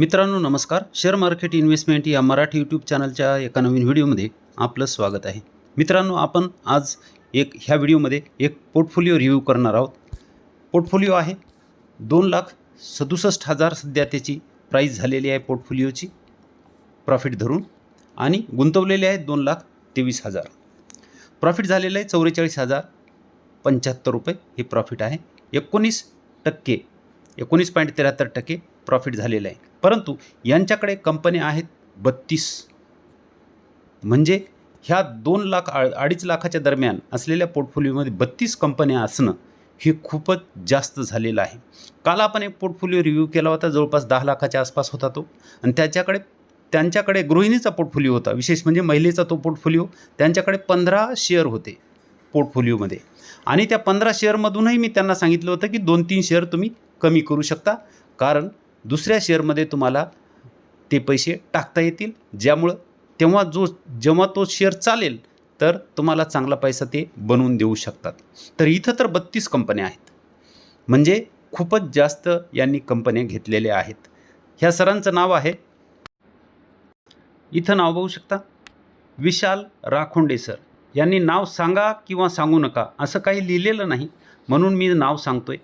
मित्रांनो नमस्कार. Share market investment या मराठी यूट्यूब चॅनलच्या एका नवीन व्हिडिओमध्ये आपलं स्वागत आहे. मित्रांनो आपण आज एक ह्या व्हिडिओमध्ये एक पोर्टफोलिओ रिव्ह्यू करणार आहोत. पोर्टफोलिओ आहे दोन लाख सदुसष्ट हजार सध्या त्याची प्राईस झालेली आहे पोर्टफोलिओची प्रॉफिट धरून. आणि गुंतवलेले आहे दोन लाख तेवीस हजार. प्रॉफिट झालेलं आहे चौवेचाळीस हजार पंच्याहत्तर रुपये हे प्रॉफिट आहे. एकोणीस टक्के एकोणीस पॉईंट त्र्याहत्तर टक्के प्रॉफिट झालेलं आहे. परंतु यांच्याकडे कंपन्या आहेत बत्तीस. म्हणजे ह्या दोन लाख आ अडीच लाखाच्या दरम्यान असलेल्या पोर्टफोलिओमध्ये बत्तीस कंपन्या असणं हे खूपच जास्त झालेलं आहे. काल आपण एक पोर्टफोलिओ रिव्ह्यू केला होता जवळपास दहा लाखाच्या आसपास होता तो. आणि त्याच्याकडे त्यांच्याकडे गृहिणीचा पोर्टफोलिओ होता विशेष म्हणजे महिलेचा तो पोर्टफोलिओ. त्यांच्याकडे पंधरा शेअर होते पोर्टफोलिओमध्ये. आणि त्या पंधरा शेअरमधूनही मी त्यांना सांगितलं होतं की दोन तीन शेअर तुम्ही कमी करू शकता. कारण दुसऱ्या शेअरमध्ये तुम्हाला ते पैसे टाकता येतील. ज्यामुळं तेव्हा जो जेव्हा तो शेअर चालेल तर तुम्हाला चांगला पैसा ते बनवून देऊ शकतात. तर इथं तर बत्तीस कंपन्या आहेत. म्हणजे खूपच जास्त यांनी कंपन्या घेतलेल्या आहेत. ह्या सरांचं नाव आहे. इथं नाव बघू शकता. विशाल राखोंडे सर. यांनी नाव सांगा किंवा सांगू नका असं काही लिहिलेलं नाही. म्हणून मी नाव सांगतोय.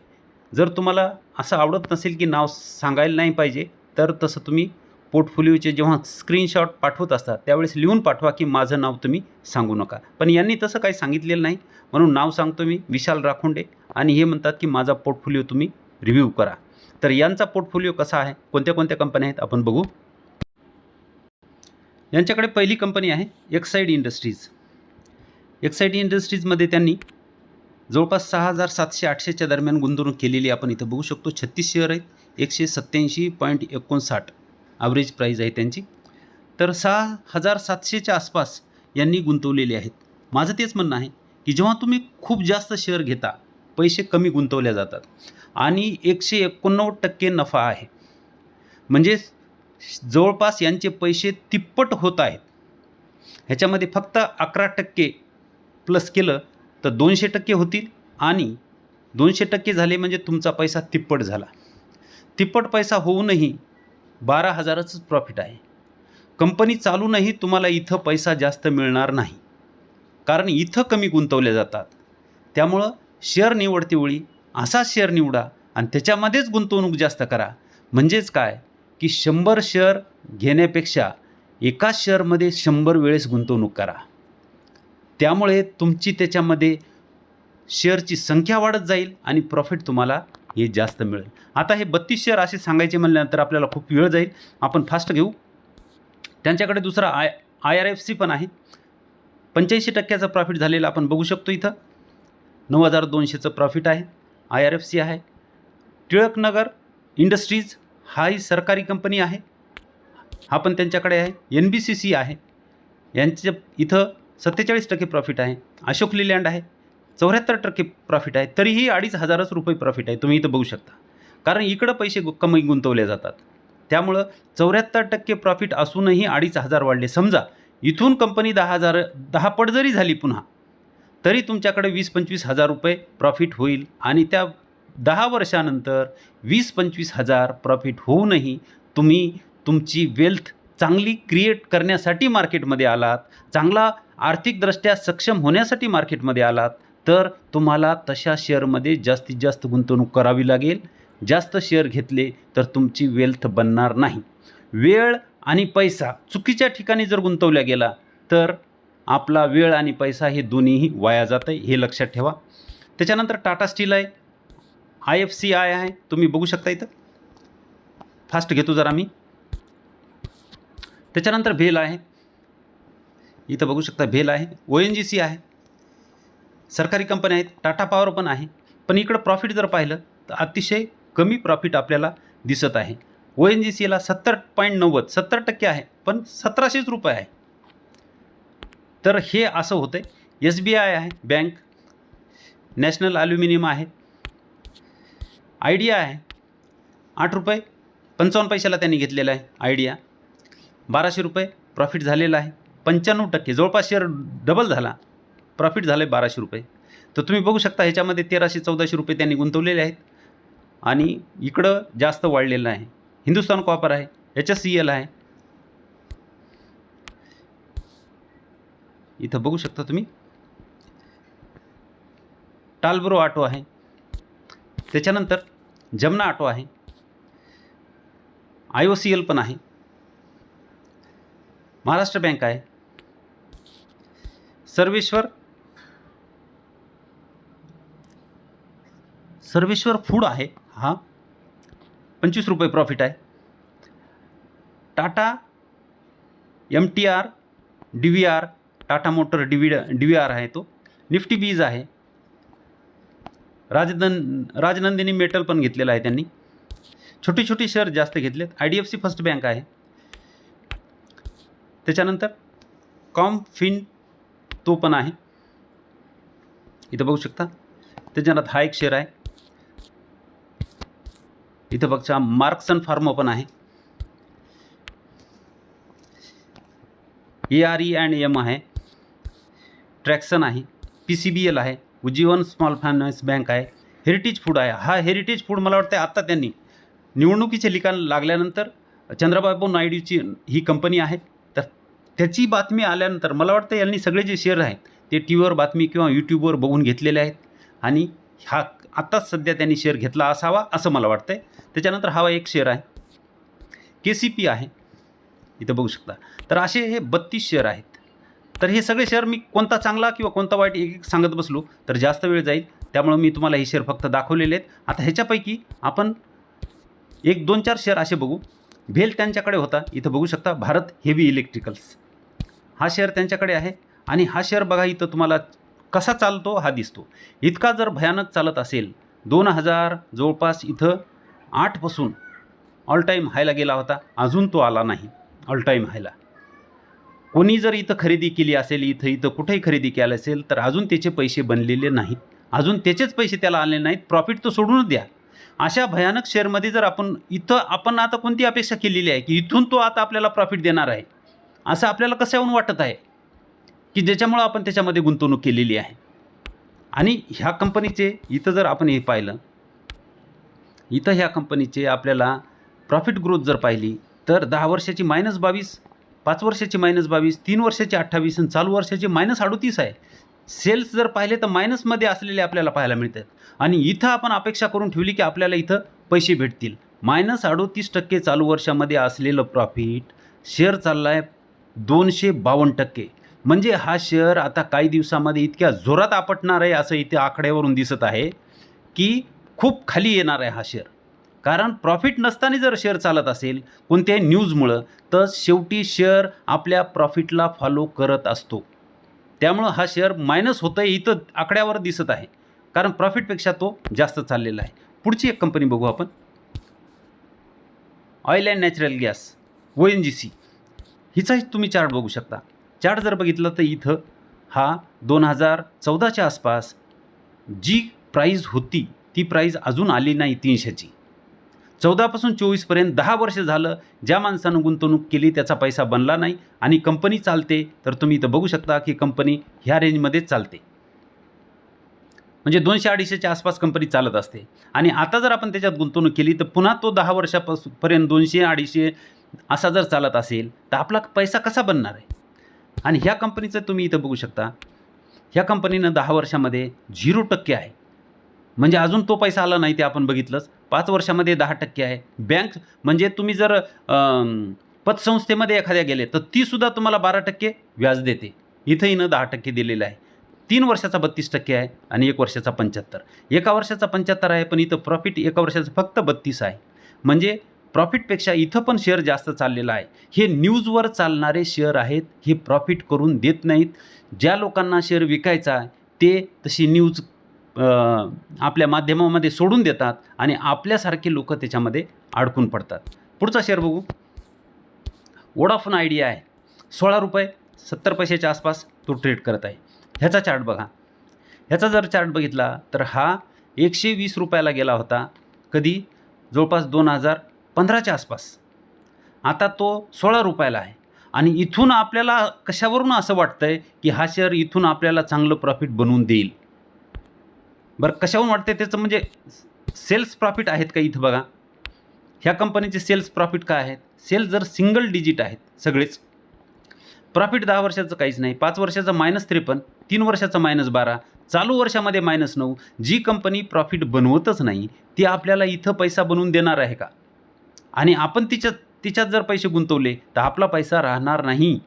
जर तुम्हाला असं आवडत नसेल की नाव सांगायला नाही पाहिजे तर तसं तुम्ही पोर्टफोलिओचे जेव्हा स्क्रीनशॉट पाठवत असता त्यावेळेस लिहून पाठवा की माझं नाव तुम्ही सांगू नका. पण यांनी तसं काही सांगितलेलं नाही. म्हणून नाव सांगतो मी विशाल राखोंडे. आणि हे म्हणतात की माझा पोर्टफोलिओ तुम्ही रिव्ह्यू करा. तर यांचा पोर्टफोलिओ कसा आहे? कोणत्या कोणत्या कंपन्या आहेत? आपण बघू. यांच्याकडे पहिली कंपनी आहे एक्साईड इंडस्ट्रीज एक्साईड इंडस्ट्रीजमध्ये त्यांनी जवळपास सहा हजार सातशे आठशेच्या दरम्यान गुंतवणूक केलेली आपण इथं बघू शकतो. छत्तीस शेअर आहेत. एकशे सत्त्याऐंशी पॉईंट एकोणसाठ ॲव्हरेज प्राईज आहे त्यांची. तर सहा हजार सातशेच्या आसपास यांनी गुंतवलेले आहेत. माझं तेच म्हणणं आहे की जेव्हा तुम्ही खूप जास्त शेअर घेता पैसे कमी गुंतवल्या जातात आणि एकशे एकोणनव्वद टक्के नफा आहे. म्हणजे जवळपास यांचे पैसे तिप्पट होत आहेत. ह्याच्यामध्ये फक्त अकरा टक्के प्लस केलं तर दोनशे टक्के होतील आणि दोनशे टक्के झाले म्हणजे तुमचा पैसा तिप्पट झाला. तिप्पट पैसा होऊनही बारा हजाराचंच प्रॉफिट आहे. कंपनी चालूनही तुम्हाला इथं पैसा जास्त मिळणार नाही. कारण इथं कमी गुंतवल्या जातात. त्यामुळं शेअर निवडतेवेळी असा शेअर निवडा आणि त्याच्यामध्येच गुंतवणूक जास्त करा. म्हणजेच काय? की शंभर शेअर घेण्यापेक्षा एकाच शेअरमध्ये शंभर वेळेस गुंतवणूक करा. त्यामुळे तुमची त्याच्यामध्ये शेअरची संख्या वाढत जाईल आणि प्रॉफिट तुम्हाला हे जास्त मिळेल. आता हे बत्तीस शेअर असे सांगायचे म्हणल्यानंतर आपल्याला खूप वेळ जाईल. आपण फास्ट घेऊ. त्यांच्याकडे दुसरा I I R F C पण आहे. पंच्याऐंशी टक्क्याचं प्रॉफिट झालेलं आपण बघू शकतो इथं. नऊ हजार दोनशेचं प्रॉफिट आहे. आय आर एफ सी आहे. टिळकनगर इंडस्ट्रीज हा ही सरकारी कंपनी आहे. हा पण त्यांच्याकडे आहे. एन बी सी सी आहे. यांच्या इथं सत्तेचाळीस टक्के प्रॉफिट आहे. अशोक लिलँड आहे. चौऱ्याहत्तर टक्के प्रॉफिट आहे. तरीही अडीच हजारच रुपये प्रॉफिट आहे. तुम्ही इथं बघू शकता. कारण इकडं पैसे गु- कमी गुंतवले जातात. त्यामुळं चौऱ्याहत्तर टक्के प्रॉफिट असूनही अडीच हजार वाढले. समजा इथून कंपनी दहा हजार दहा पट जरी झाली पुन्हा तरी तुमच्याकडे वीस पंचवीस हजार रुपये प्रॉफिट होईल. आणि त्या दहा वर्षानंतर वीस पंचवीस हजार प्रॉफिट होऊनही तुम्ही तुमची वेल्थ चांगली क्रिएट करण्यासाठी मार्केटमध्ये आलात. चांगला आर्थिकदृष्ट्या सक्षम होण्यासाठी मार्केटमध्ये आलात तर तुम्हाला तशा शेअरमध्ये जास्तीत जास्त गुंतवणूक करावी लागेल. जास्त शेअर घेतले तर तुमची वेल्थ बनणार नाही. वेळ आणि पैसा चुकीच्या ठिकाणी जर गुंतवल्या गेला तर आपला वेळ आणि पैसा हे दोन्हीही वाया जातं आहे हे लक्षात ठेवा. त्याच्यानंतर टाटा स्टील आहे. आय एफ सी आय आहे. तुम्ही बघू शकता इथं. फास्ट घेतो जरा मी. त्याच्यानंतर भेल आहे. इथं बघू शकता भेल आहे ओ एन जी सी आहे. सरकारी कंपन्या आहेत टाटा पॉवर पण आहे. पण इकडं प्रॉफिट जर पाहिलं तर अतिशय कमी प्रॉफिट आपल्याला दिसत आहे. ओ एन जी सीला सत्तर पॉईंट नव्वद सत्तर टक्के आहे पण सतराशेच रुपये आहे. तर हे असं होतं आहे एस बी आय आहे बँक नॅशनल ॲल्युमिनियम आहे. आयडिया आहे. आठ रुपये पंचावन्न पैशाला त्यांनी घेतलेला आहे आयडिया बाराशे रुपये प्रॉफिट झालेला आहे. पंच्याण्णव टक्के जवळपास शेअर डबल झाला. प्रॉफिट झालं आहे बाराशे रुपये. तर तुम्ही बघू शकता ह्याच्यामध्ये तेराशे चौदाशे रुपये त्यांनी गुंतवलेले आहेत. आणि इकडं जास्त वाढलेलं आहे. हिंदुस्तान कॉपर आहे एच एस सी एल आहे. इथं बघू शकता तुम्ही. टालब्रो ऑटो आहे. त्याच्यानंतर जमना ऑटो आहे. आय ओ सी एल पण आहे. महाराष्ट्र बँक आहे. सर्वेश्वर? सर्वेश्वर फूड आहे हा. पंचवीस रुपये प्रॉफिट आहे. Tata M T R D V R Tata motor D V D V R आहे तो. निफ्टी बीज आहे. राजदन राजनंदिनी मेटल पण घेतलेला आहे त्यांनी. छोटी छोटी शेअर जास्त घेतलेत. I D F C first bank आहे. त्याच्यानंतर कॉम फिन तो पण आहे. इथं बघू शकता. त्याच्यानंतर हा एक शेअर आहे. इथं बघा मार्क्सन फार्म पण आहे. A R E and M आहे. ट्रॅक्सन आहे. पी सी बी एल आहे. उज्जीवन स्मॉल फायनान्स बँक आहे. हेरिटेज फूड आहे. हा हेरिटेज फूड मला वाटतं आत्ता त्यांनी निवडणुकीचे लिखाण लागल्यानंतर चंद्रबाबू नायडूची ही कंपनी आहे. त्याची बातमी आल्यानंतर मला वाटतं यांनी सगळे जे शेअर आहेत ते टी व्हीवर बातमी किंवा यूट्यूबवर बघून घेतलेले आहेत. आणि हा आत्ताच सध्या त्यांनी शेअर घेतला असावा असं मला वाटतं आहे त्याच्यानंतर हा एक शेअर आहे. के सी पी आहे. इथं बघू शकता. तर असे हे बत्तीस शेअर आहेत. तर हे सगळे शेअर मी कोणता चांगला किंवा कोणता वाईट एक एक सांगत बसलो तर जास्त वेळ जाईल. त्यामुळं मी तुम्हाला हे शेअर फक्त दाखवलेले आहेत. आता ह्याच्यापैकी आपण एक दोन चार शेअर असे बघू. भेल त्यांच्याकडे होता. इथं बघू शकता. भारत हेवी इलेक्ट्रिकल्स हा शेअर त्यांच्याकडे आहे. आणि हा शेअर बघा इथं तुम्हाला कसा चालतो हा दिसतो. इतका जर भयानक चालत असेल दोन हजार जवळपास इथं आठपासून ऑल टाईम हायला गेला होता. अजून तो आला नाही ऑल टाईम हायला कोणी जर इथं खरेदी केली असेल इथं इथं कुठेही खरेदी केली असेल तर अजून त्याचे पैसे बनलेले नाहीत. अजून त्याचेच पैसे त्याला आले नाहीत. प्रॉफिट तो सोडूनच द्या. अशा भयानक शेअरमध्ये जर आपण इथं आपण आता कोणती अपेक्षा केलेली आहे की इथून तो आता आपल्याला प्रॉफिट देणार आहे? असं आपल्याला कशाहून वाटत आहे? की ज्याच्यामुळं आपण त्याच्यामध्ये गुंतवणूक केलेली आहे? आणि ह्या कंपनीचे इथं जर आपण हे पाहिलं इथं ह्या कंपनीचे आपल्याला प्रॉफिट ग्रोथ जर पाहिली तर दहा वर्षाची मायनस बावीस पाच वर्षाची मायनस बावीस तीन वर्षाची अठ्ठावीस आणि चालू वर्षाची मायनस अडतीस आहे. सेल्स जर पाहिले तर मायनसमध्ये असलेले आपल्याला पाहायला मिळतात. आणि इथं आपण अपेक्षा करून ठेवली की आपल्याला इथं पैसे भेटतील. मायनस अडोतीस टक्के चालू वर्षामध्ये असलेलं प्रॉफिट शेअर चालला आहे दोनशे बावन्न टक्के. म्हणजे हा शेअर आता काही दिवसामध्ये इतक्या जोरात आपटणार आहे असं इथे आकड्यावरून दिसत आहे की खूप खाली येणार आहे हा शेअर कारण प्रॉफिट नसताना जर शेअर चालत असेल कोणत्याही न्यूजमुळं तर शेवटी शेअर आपल्या प्रॉफिटला फॉलो करत असतो. त्यामुळं हा शेअर मायनस होतं आहे इथं आकड्यावर दिसत आहे. कारण प्रॉफिटपेक्षा तो जास्त चाललेला आहे. पुढची एक कंपनी बघू आपण. Oil and natural gas O N G C हिचाही तुम्ही चार्ट बघू शकता. चार्ट जर बघितलं तर इथं हा दोन हजार चौदाच्या आसपास जी प्राईज होती ती प्राईज अजून आली नाही तीनशेची. चौदापासून चोवीसपर्यंत दहा वर्ष झालं ज्या माणसानं गुंतवणूक केली त्याचा पैसा बनला नाही आणि कंपनी चालते तर तुम्ही इथं बघू शकता की कंपनी ह्या रेंजमध्येच चालते. म्हणजे दोनशे अडीचशेच्या आसपास कंपनी चालत असते. आणि आता जर आपण त्याच्यात गुंतवणूक केली तर पुन्हा तो दहा वर्षापासून पर्यंत दोनशे अडीचशे असा जर चालत असेल तर आपला पैसा कसा बनणार आहे? आणि ह्या कंपनीचं तुम्ही इथं बघू शकता ह्या कंपनीनं दहा वर्षामध्ये झिरो टक्के आहे. म्हणजे अजून तो पैसा आला नाही ते आपण बघितलंच. पाच वर्षामध्ये दहा टक्के आहे. बँक म्हणजे तुम्ही जर पतसंस्थेमध्ये एखाद्या गेले तर तीसुद्धा तुम्हाला बारा टक्के व्याज देते. इथंही न दहा टक्के दिलेलं आहे. तीन वर्षाचा बत्तीस टक्के आहे आणि एक वर्षाचा पंच्याहत्तर. एका वर्षाचा पंच्याहत्तर आहे पण इथं प्रॉफिट एका वर्षाचं फक्त बत्तीस आहे. म्हणजे प्रॉफिटपेक्षा इथं पण शेअर जास्त चाललेला आहे. हे न्यूजवर चालणारे शेअर आहेत हे प्रॉफिट करून देत नाहीत. ज्या लोकांना शेअर विकायचा आहे ते तशी न्यूज आपल्या माध्यमामध्ये सोडून देतात आणि आपल्यासारखे लोक त्याच्यामध्ये अडकून पडतात. पुढचा शेअर बघू. वोडाफोन आयडिया आहे. सोळा रुपये सत्तर पैशाच्या आसपास तो ट्रेड करत आहे. ह्याचा चार्ट बघा. ह्याचा जर चार्ट बघितला तर हा एकशे वीस रुपयाला गेला होता. कधी? जवळपास दोन हजार पंधराच्या आसपास. आता तो सोळा रुपयाला आहे. आणि इथून आपल्याला कशावरून असं वाटतं आहे की हा शेअर इथून आपल्याला चांगलं प्रॉफिट बनवून देईल? बरं कशाहून आहे त्याचं म्हणजे सेल्स प्रॉफिट आहेत का इथं बघा. ह्या कंपनीचे सेल्स प्रॉफिट काय आहेत? सेल्स जर सिंगल डिजिट आहेत सगळेच. प्रॉफिट दहा वर्षाचं काहीच नाही. पाच वर्षाचं मायनस त्रेपन्न तीन वर्षाचं मायनस बारा चालू वर्षामध्ये मायनस नऊ. जी कंपनी प्रॉफिट बनवतच नाही ती आपल्याला इथं पैसा बनवून देणार आहे का? आणि आपण तिच्यात तिच्यात जर पैसे गुंतवले तर आपला पैसा राहणार नाही.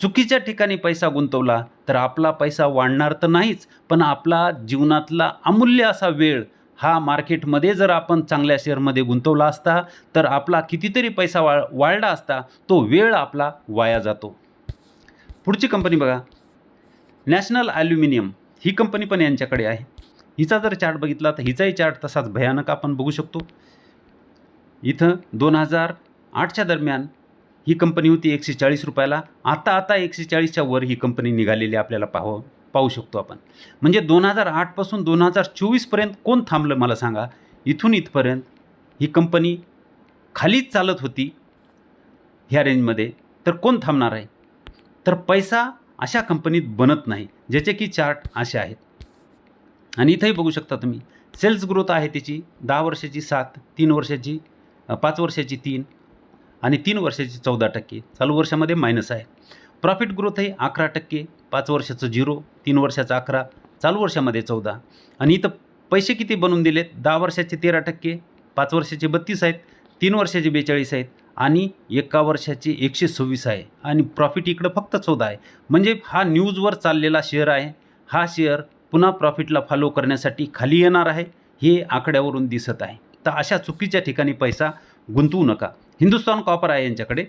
चुकीच्या ठिकाणी पैसा गुंतवला तर आपला पैसा वाढणार तर नाहीच पण आपला जीवनातला अमूल्य असा वेळ हा मार्केटमध्ये जर आपण चांगल्या शेअरमध्ये गुंतवला असता तर आपला कितीतरी पैसा वा वाढला असता तो वेळ आपला वाया जातो. पुढची कंपनी बघा. नॅशनल ॲल्युमिनियम ही कंपनी पण यांच्याकडे आहे. हिचा जर चार्ट बघितला तर हिचाही चार्ट तसाच भयानक आपण बघू शकतो. इथं दोन हजार आठच्या दरम्यान ही कंपनी होती एकशे चाळीस रुपयाला. आता आता एकशे चाळीसच्या वर ही कंपनी निघालेली आपल्याला पाहू पाहू शकतो आपण. म्हणजे दोन हजार आठपासून दोन हजार चोवीसपर्यंत कोण थांबलं मला सांगा? इथून इथपर्यंत ही कंपनी खालीच चालत होती ह्या रेंजमध्ये. तर कोण थांबणार आहे? तर पैसा अशा कंपनीत बनत नाही ज्याचे की चार्ट असे आहेत. आणि इथंही बघू शकता तुम्ही सेल्स ग्रोथ आहे त्याची दहा वर्षाची सात तीन वर्षाची. पाच वर्षाची तीन आणि तीन वर्षाची चौदा टक्के. चालू वर्षामध्ये मायनस आहे. प्रॉफिट ग्रोथ आहे अकरा टक्के. पाच वर्षाचं झिरो तीन वर्षाचं अकरा चालू वर्षामध्ये चौदा. आणि इथं पैसे किती बनवून दिलेत? दहा वर्षाचे तेरा टक्के पाच वर्षाचे बत्तीस आहेत तीन वर्षाचे बेचाळीस आहेत आणि एका वर्षाचे एकशे सव्वीस आहे. आणि प्रॉफिट इकडं फक्त चौदा आहे. म्हणजे हा न्यूजवर चाललेला शेअर आहे. हा शेअर पुन्हा प्रॉफिटला फॉलो करण्यासाठी खाली येणार आहे. हे आकड्यावरून दिसत आहे. तर अशा चुकीच्या ठिकाणी पैसा गुंतवू नका. हिंदुस्तान कॉपर आहे यांच्याकडे.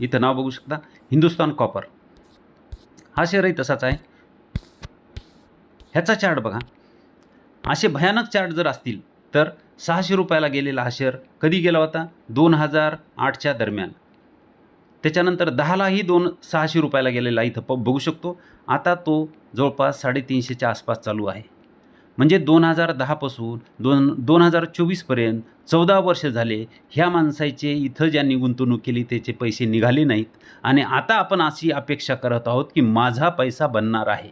इथं नाव बघू शकता. हिंदुस्तान कॉपर. हा शेअरही तसाच आहे. ह्याचा चार्ट बघा. असे भयानक चार्ट जर असतील तर सहाशे रुपयाला गेलेला हा शेअर कधी गेला होता? दोन हजार आठच्या दरम्यान. त्याच्यानंतर दहालाही दोन सहाशे रुपयाला गेलेला इथं प बघू शकतो. आता तो जवळपास साडेतीनशेच्या आसपास चालू आहे. म्हणजे दोन हजार दहापासून दोन दोन हजार चोवीसपर्यंत चौदा वर्ष झाले ह्या माणसाचे इथं ज्यांनी गुंतवणूक केली त्याचे पैसे निघाले नाहीत. आणि आता आपण अशी अपेक्षा करत आहोत की माझा पैसा बनणार आहे.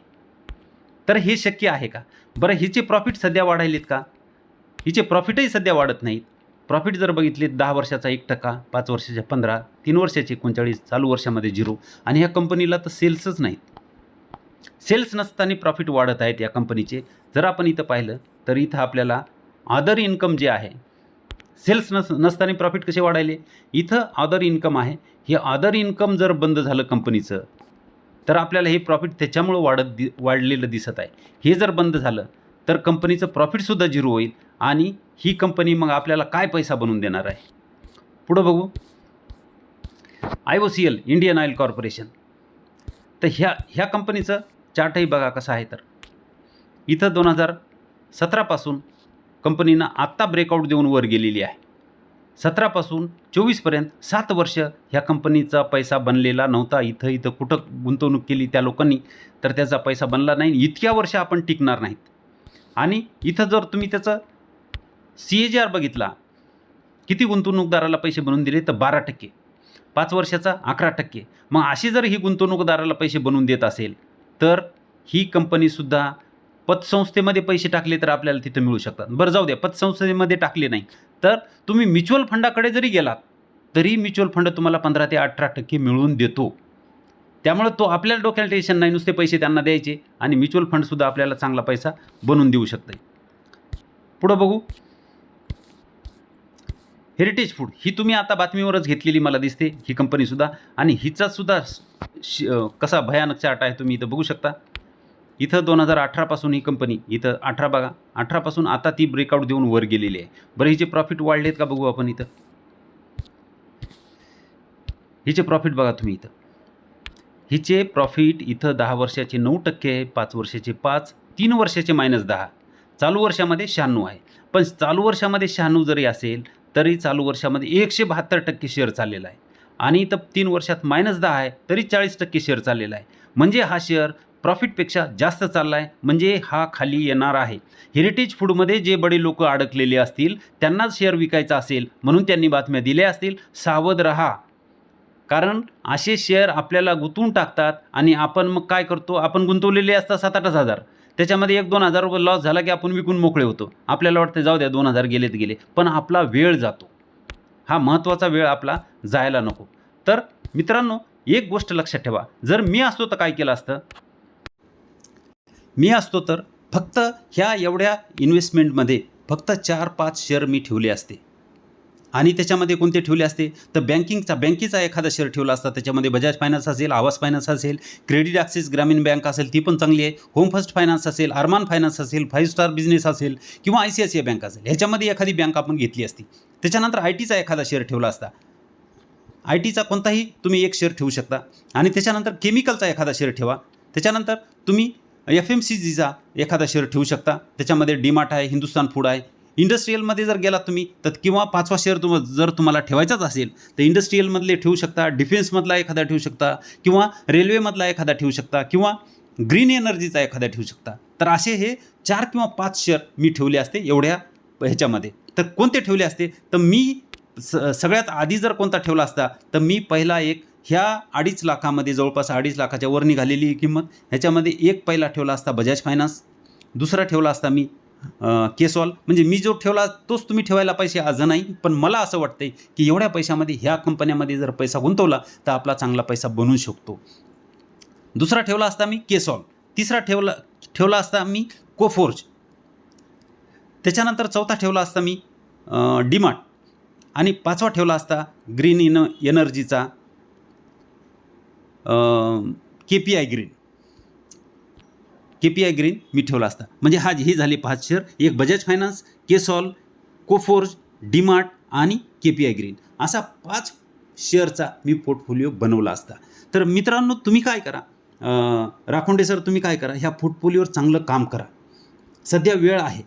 तर हे शक्य आहे का? बरं हिचे प्रॉफिट सध्या वाढायलेत का? हिचे प्रॉफिटही सध्या वाढत नाहीत. प्रॉफिट जर बघितले दहा वर्षाचा एक टक्का पाच वर्षाचे पंधरा तीन वर्षाचे एकोणचाळीस चालू वर्षामध्ये झिरो. आणि ह्या कंपनीला तर सेल्सच नाहीत. सेल्स नसताना प्रॉफिट वाढत आहेत या कंपनीचे जर आपण इथं पाहिलं तर इथं आपल्याला अदर इन्कम जे आहे सेल्स नस नसताना प्रॉफिट कसे वाढायले? इथं अदर इन्कम आहे. हे अदर इन्कम जर बंद झालं कंपनीचं तर आपल्याला हे प्रॉफिट त्याच्यामुळं वाढत दि वाढलेलं दिसत आहे. हे जर बंद झालं तर कंपनीचं प्रॉफिटसुद्धा झिरो होईल आणि ही कंपनी मग आपल्याला काय पैसा बनवून देणार आहे? पुढं बघू. I O C L Indian oil corporation तर ह्या ह्या कंपनीचं चार्टही बघा कसं आहे तर. इथं दोन हजार सतरापासून कंपनीनं आत्ता ब्रेकआउट देऊन वर गेलेली आहे. सतरापासून चोवीसपर्यंत सात वर्ष ह्या कंपनीचा पैसा बनलेला नव्हता. इथं इथं कुठं गुंतवणूक केली त्या लोकांनी तर त्याचा पैसा बनला नाही. इतक्या वर्ष आपण टिकणार नाहीत. आणि इथं जर तुम्ही त्याचं सी ए जी आर बघितला किती गुंतवणूकदाराला पैसे बनवून दिले? तर बारा टक्के. पाच वर्षाचा अकरा टक्के. मग अशी जर ही गुंतवणूकदाराला पैसे बनवून देत असेल तर ही कंपनीसुद्धा पतसंस्थेमध्ये पैसे टाकले तर आपल्याला तिथं मिळू शकतात. बरं जाऊ द्या. पतसंस्थेमध्ये टाकले नाही. तर तुम्ही म्युच्युअल फंडाकडे जरी गेलात तरी म्युच्युअल फंड तुम्हाला पंधरा ते अठरा टक्के मिळवून देतो. त्यामुळं तो आपल्याला डोक्याला टेन्शन नाही नुसते पैसे त्यांना द्यायचे आणि म्युच्युअल फंडसुद्धा आपल्याला चांगला पैसा बनवून देऊ शकते पुढं बघू. हेरिटेज फूड ही तुम्ही आता बातमीवरच घेतलेली मला दिसते ही कंपनीसुद्धा आणि हिचासुद्धा श कसा भयानक चार्ट आहे तुम्ही इथं बघू शकता. इथं दोन हजार अठरापासून ही कंपनी इथं अठरा बघा अठरापासून आता ती ब्रेकआउट देऊन वर गेलेली आहे. बरं हिचे प्रॉफिट वाढलेत का बघू आपण इथं? हिचे प्रॉफिट बघा तुम्ही इथं. हिचे प्रॉफिट इथं दहा वर्षाचे नऊ टक्के आहे पाच वर्षाचे पाच तीन वर्षाचे मायनस दहा. चालू वर्षामध्ये शहाण्णव आहे. पण चालू वर्षामध्ये शहाण्णव जरी असेल तरी चालू वर्षामध्ये एकशे बहात्तर टक्के शेअर चाललेला आहे. आणि इथं तीन वर्षात मायनस दहा आहे तरी चाळीस टक्के शेअर चाललेला आहे. म्हणजे हा शेअर प्रॉफिटपेक्षा जास्त चालला आहे म्हणजे हा खाली येणार आहे. हेरिटेज फूडमध्ये जे बडे लोक अडकलेले असतील त्यांनाच शेअर विकायचा असेल म्हणून त्यांनी बातम्या दिल्या असतील सावध रहा. कारण असे शेअर आपल्याला गुंतवून टाकतात आणि आपण मग काय करतो? आपण गुंतवलेले असतात सात आठ हजार. त्याच्यामध्ये एक दोन हजार रुपये लॉस झाला की आपण विकून मोकळे होतो. आपल्याला वाटतं जाऊ द्या दोन हजार गेलेत गेले. पण आपला वेळ जातो. हा महत्त्वाचा वेळ आपला जायला नको. तर मित्रांनो एक गोष्ट लक्षात ठेवा. जर मी असतो तर काय केलं असतं? मी असतो तर फक्त ह्या एवढ्या इन्व्हेस्टमेंटमध्ये फक्त चार पाच शेअर मी ठेवले असते. आणि त्याच्यामध्ये कोणते ठेवले असते? तर बँकिंगचा बँकेचा एखादा शेअर ठेवला असता त्याच्यामध्ये बजाज फायनान्स असेल आवास फायनान्स असेल क्रेडिट ॲक्सिस ग्रामीण बँक असेल ती पण चांगली आहे. होम फर्स्ट फायनान्स असेल अरमान फायनान्स असेल फाईव्ह स्टार बिझनेस असेल किंवा I C I C I bank असेल ह्याच्यामध्ये एखादी बँक आपण घेतली असती. त्याच्यानंतर आय टीचा एखादा शेअर ठेवला असता. आय टीचा कोणताही तुम्ही एक शेअर ठेवू शकता. आणि त्याच्यानंतर केमिकलचा एखादा शेअर ठेवा. त्याच्यानंतर तुम्ही एफ एम सी जीचा एखादा शेअर ठेवू शकता. त्याच्यामध्ये डीमार्ट आहे हिंदुस्तान फूड आहे. इंडस्ट्रीयलमध्ये जर गेलात तुम्ही तर किंवा पाचवा शेअर तुम जर तुम्हाला ठेवायचाच असेल तर इंडस्ट्रीयलमधले ठेवू शकता डिफेन्समधला एखादा ठेवू शकता किंवा रेल्वेमधला एखादा ठेवू शकता किंवा ग्रीन एनर्जीचा एखादा ठेवू शकता. तर असे हे चार किंवा पाच शेअर मी ठेवले असते एवढ्या ह्याच्यामध्ये. तर कोणते ठेवले असते? तर मी स सगळ्यात आधी जर कोणता ठेवला असता तर मी पहिला एक ह्या अडीच लाखामध्ये जवळपास अडीच लाखाच्या वर निघालेली ही किंमत. ह्याच्यामध्ये एक पहिला ठेवला असता बजाज फायनान्स दुसरा ठेवला असता मी केसॉल म्हणजे मी जो ठेवला तोच तुम्ही ठेवायला पाहिजे आज नाही पण मला असं वाटतंय की एवढ्या पैशामध्ये ह्या कंपन्यामध्ये जर पैसा गुंतवला तर आपला चांगला पैसा बनवू शकतो. दुसरा ठेवला असता मी केसॉल तिसरा ठेवला ठेवला असता मी कोफोर्ज. त्याच्यानंतर चौथा ठेवला असता मी डिमार्ट. आणि पाचवा ठेवला असता green in एनर्जीचा K P I green K P I green मी ठेवला असता. म्हणजे हा ही झाली पाच शेअर एक बजाज फायनान्स केसॉल कोफोर्ज डीमार्ट आणि के पी आय ग्रीन असा पाच शेअरचा मी पोर्टफोलिओ बनवला असता. तर मित्रांनो तुम्ही काय करा? राखोंडे सर तुम्ही काय करा? ह्या पोर्टफोलिओवर चांगलं काम करा. सध्या वेळ आहे.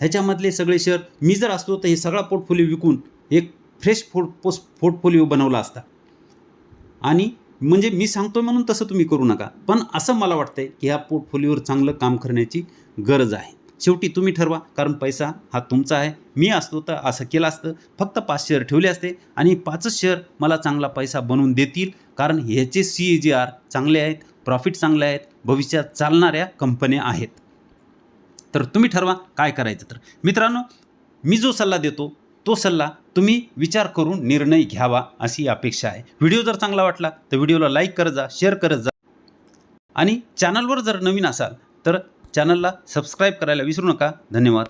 ह्याच्यामधले सगळे शेअर मी जर असतो तर हे सगळा पोर्टफोलिओ विकून एक फ्रेश पोर्ट पोस्ट पोर्टफोलिओ बनवला असता. आणि म्हणजे मी सांगतो म्हणून तसं तुम्ही करू नका. पण असं मला वाटतंय की ह्या पोर्टफोलिओवर चांगलं काम करण्याची गरज आहे. शेवटी तुम्ही ठरवा कारण पैसा हा तुमचा आहे. मी असतो तर असं केलं असतं. फक्त पाच शेअर ठेवले असते आणि पाचच शेअर मला चांगला पैसा बनवून देतील. कारण ह्याचे सी ए जी आर चांगले आहेत प्रॉफिट चांगले आहेत भविष्यात चालणाऱ्या कंपन्या आहेत. तर तुम्ही ठरवा काय करायचं तर. मित्रांनो मी जो सल्ला देतो तो सल्ला तुम्ही विचार करून निर्णय घ्यावा अशी अपेक्षा आहे. व्हिडिओ जर चांगला वाटला तर व्हिडिओला लाईक करत जा शेअर करत जा. आणि चॅनलवर जर नवीन असाल तर चॅनलला सबस्क्राईब करायला विसरू नका. धन्यवाद.